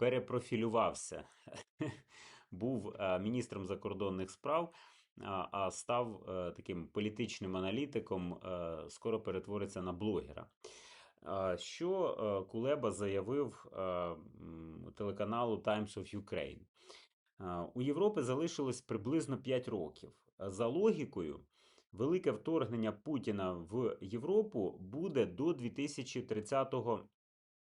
перепрофілювався. Був е, міністром закордонних справ, а, став е, таким політичним аналітиком, е, скоро перетвориться на блогера. Що Кулеба заявив телеканалу Times of Ukraine? У Європи залишилось приблизно 5 років. За логікою, велике вторгнення Путіна в Європу буде до 2030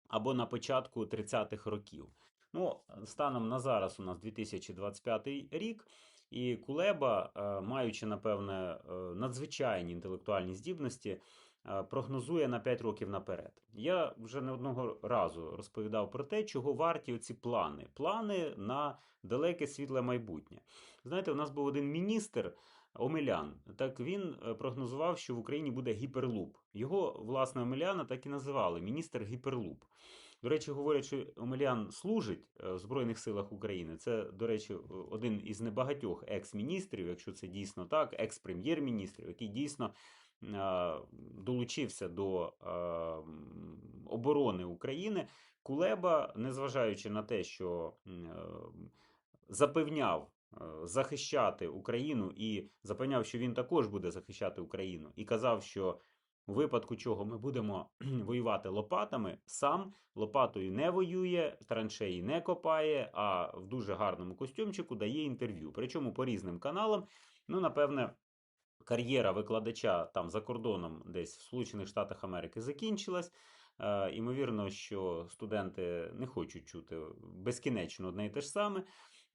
або на початку 30-х років. Ну, станом на зараз у нас 2025 рік, і Кулеба, е, маючи, напевне, е, надзвичайні інтелектуальні здібності, е, прогнозує на 5 років наперед. Я вже не одного разу розповідав про те, чого варті оці плани. Плани на далеке світле майбутнє. Знаєте, у нас був один міністр. Омелян, так він прогнозував, що в Україні буде гіперлуп. Його, власне, Омеляна так і називали міністр гіперлуп. До речі, говорять, що Омелян служить е, в Збройних силах України. Це, до речі, е, один із небагатьох екс-міністрів, якщо це дійсно так, екс-прем'єр-міністрів, який дійсно е, долучився до оборони України. Кулеба, незважаючи на те, що запевняв захищати Україну і запевняв, що він також буде захищати Україну, і казав, що у випадку чого ми будемо воювати лопатами, сам лопатою не воює, траншеї не копає, а в дуже гарному костюмчику дає інтерв'ю. Причому по різним каналам. Ну, напевне, кар'єра викладача там за кордоном, десь в Сполучених Штатах Америки, закінчилась. Е, Імовірно, що студенти не хочуть чути безкінечно одне і те ж саме.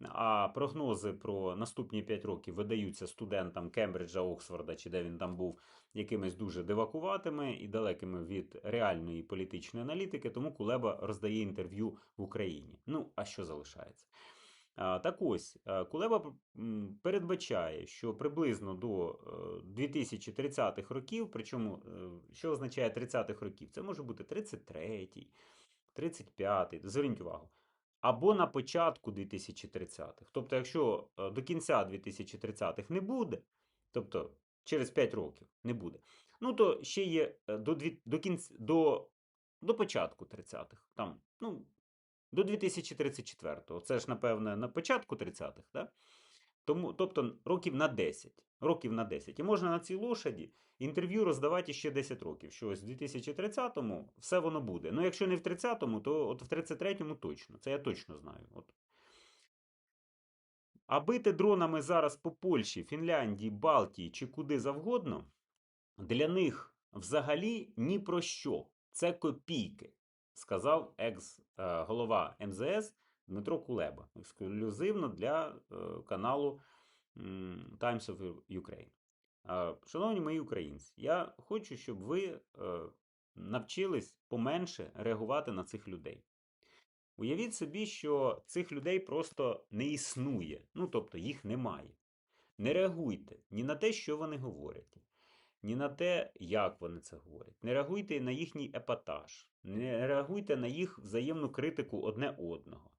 А прогнози про наступні 5 років видаються студентам Кембриджа, Оксфорда, чи де він там був, якимись дуже дивакуватими і далекими від реальної політичної аналітики, тому Кулеба роздає інтерв'ю в Україні. Ну, а що залишається? Так ось, е, Кулеба передбачає, що приблизно до е, 2030-х років, причому е, що означає 30-х років? Це може бути 33-й, 35-й, зверніть увагу. Або на початку 2030-х. Тобто, якщо е, до кінця 2030-х не буде, тобто через 5 років не буде, ну то ще є е, до, дві- до, кінця, до, до початку 30-х. Там, ну, до 2034-го. Це ж, напевне, на початку 30-х, да? Тому, тобто років на 10. Років на 10. І можна на цій лошаді інтерв'ю роздавати ще 10 років. Що ось в 2030-му все воно буде. Ну, якщо не в 30-му, то от в 33-му точно. Це я точно знаю. От. А бити дронами зараз по Польщі, Фінляндії, Балтії чи куди завгодно, для них взагалі ні про що. Це копійки, сказав екс-голова МЗС Дмитро Кулеба, ексклюзивно для е, каналу Times of Ukraine. Шановні мої українці, я хочу, щоб ви е, навчились поменше реагувати на цих людей. Уявіть собі, що цих людей просто не існує, ну тобто їх немає. Не реагуйте ні на те, що вони говорять, ні на те, як вони це говорять. Не реагуйте на їхній епатаж, не реагуйте на їх взаємну критику одне одного.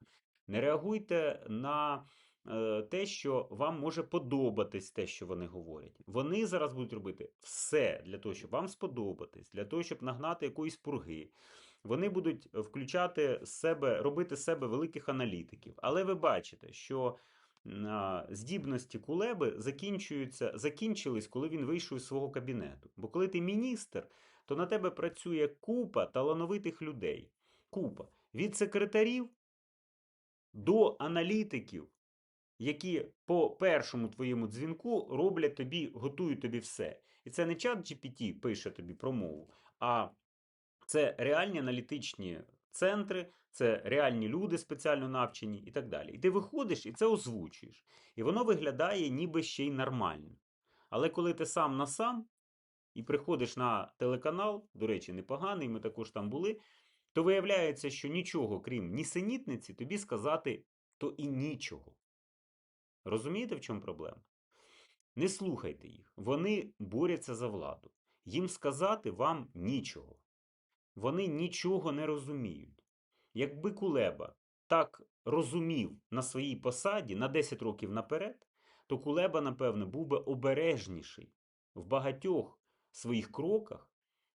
Не реагуйте на е, те, що вам може подобатись те, що вони говорять. Вони зараз будуть робити все для того, щоб вам сподобатись, для того, щоб нагнати якоїсь пурги. Вони будуть включати себе, робити себе великих аналітиків. Але ви бачите, що здібності Кулеби закінчуються, закінчились, коли він вийшов із свого кабінету. Бо коли ти міністр, то на тебе працює купа талановитих людей. Купа. Від секретарів до аналітиків, які по першому твоєму дзвінку роблять тобі, готують тобі все. І це не чат GPT пише тобі промову, а це реальні аналітичні центри, це реальні люди спеціально навчені і так далі. І ти виходиш і це озвучуєш. І воно виглядає ніби ще й нормально. Але коли ти сам на сам і приходиш на телеканал, до речі, непоганий, ми також там були, то виявляється, що нічого, крім нісенітниці, тобі сказати то і нічого. Розумієте, в чому проблема? Не слухайте їх. Вони борються за владу. Їм сказати вам нічого. Вони нічого не розуміють. Якби Кулеба так розумів на своїй посаді на 10 років наперед, то Кулеба, напевно, був би обережніший в багатьох своїх кроках.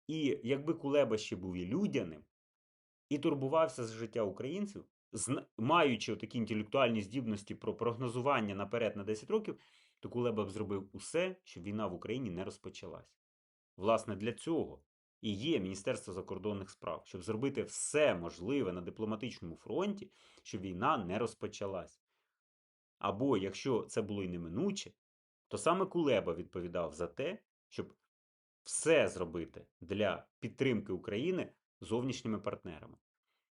І якби Кулеба ще був і людяним, і турбувався за життя українців, маючи такі інтелектуальні здібності про прогнозування наперед на 10 років, то Кулеба б зробив усе, щоб війна в Україні не розпочалась. Власне, для цього і є Міністерство закордонних справ, щоб зробити все можливе на дипломатичному фронті, щоб війна не розпочалась. Або якщо це було й неминуче, то саме Кулеба відповідав за те, щоб все зробити для підтримки України зовнішніми партнерами.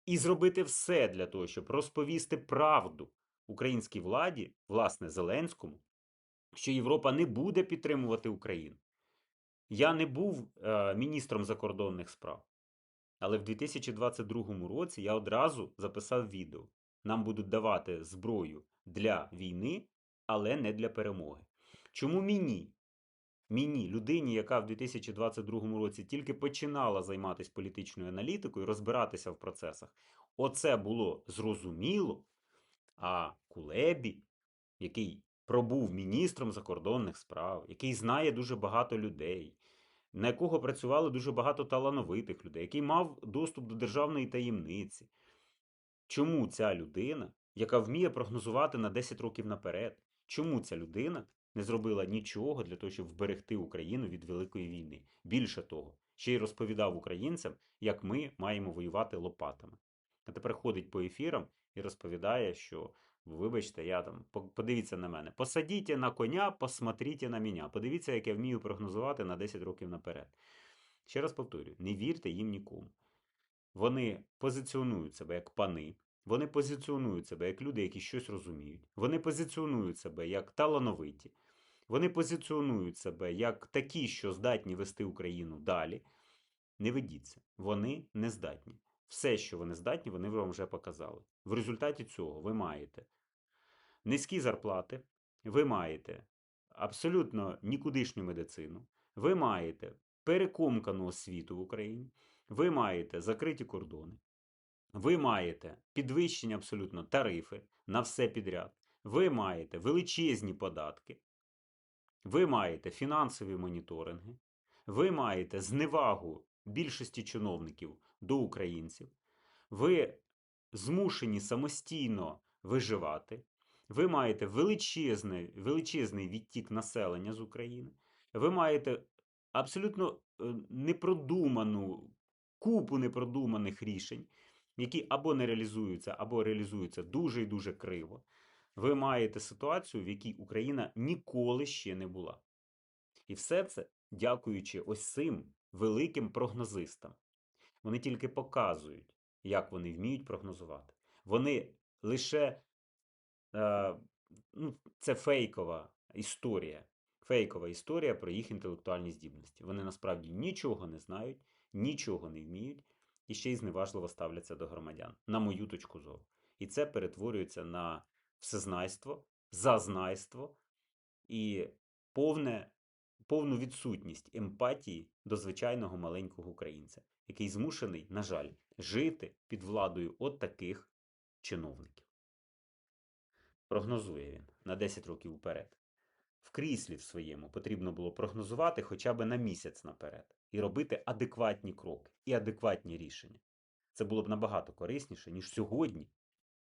І зробити все для того, щоб розповісти правду українській владі, власне, Зеленському, що Європа не буде підтримувати Україну. Я не був е, міністром закордонних справ, але в 2022 році я одразу записав відео. Нам будуть давати зброю для війни, але не для перемоги. Чому мені? Мені, людині, яка в 2022 році тільки починала займатися політичною аналітикою, розбиратися в процесах, оце було зрозуміло. А Кулебі, який пробув міністром закордонних справ, який знає дуже багато людей, на якого працювало дуже багато талановитих людей, який мав доступ до державної таємниці. Чому ця людина, яка вміє прогнозувати на 10 років наперед, чому ця людина не зробила нічого для того, щоб вберегти Україну від великої війни? Більше того, ще й розповідав українцям, як ми маємо воювати лопатами. А тепер ходить по ефірам і розповідає, що вибачте, я там подивіться на мене. Посадіть на коня, посмотріть на мене. Подивіться, як я вмію прогнозувати на 10 років наперед. Ще раз повторюю: не вірте їм нікому. Вони позиціонують себе як пани, вони позиціонують себе як люди, які щось розуміють. Вони позиціонують себе як талановиті. Вони позиціонують себе як такі, що здатні вести Україну далі. Не ведіться, вони не здатні. Все, що вони здатні, вони вам вже показали. В результаті цього ви маєте низькі зарплати, ви маєте абсолютно нікудишню медицину, ви маєте перекомкану освіту в Україні, ви маєте закриті кордони, ви маєте підвищені абсолютно тарифи на все підряд, ви маєте величезні податки, ви маєте фінансові моніторинги, ви маєте зневагу більшості чиновників до українців, ви змушені самостійно виживати, ви маєте величезний, величезний відтік населення з України, ви маєте абсолютно е, непродуману купу непродуманих рішень, які або не реалізуються, або реалізуються дуже і дуже криво. Ви маєте ситуацію, в якій Україна ніколи ще не була. І все це дякуючи ось цим великим прогнозистам. Вони тільки показують, як вони вміють прогнозувати. Вони лише е, ну, це фейкова історія. Фейкова історія про їх інтелектуальні здібності. Вони насправді нічого не знають, нічого не вміють і ще й зневажливо ставляться до громадян, на мою точку зору. І це перетворюється на всезнайство, зазнайство і повне, повну відсутність емпатії до звичайного маленького українця, який змушений, на жаль, жити під владою от таких чиновників. Прогнозує він на 10 років вперед. В кріслі в своєму потрібно було прогнозувати хоча б на місяць наперед і робити адекватні кроки і адекватні рішення. Це було б набагато корисніше, ніж сьогодні,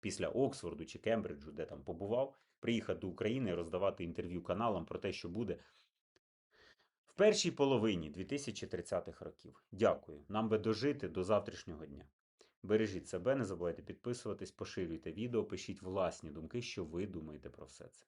після Оксфорду чи Кембриджу, де там побував, приїхати до України роздавати інтерв'ю каналам про те, що буде в першій половині 2030-х років. Дякую. Нам би дожити до завтрашнього дня. Бережіть себе, не забувайте підписуватись, поширюйте відео, пишіть власні думки, що ви думаєте про все це.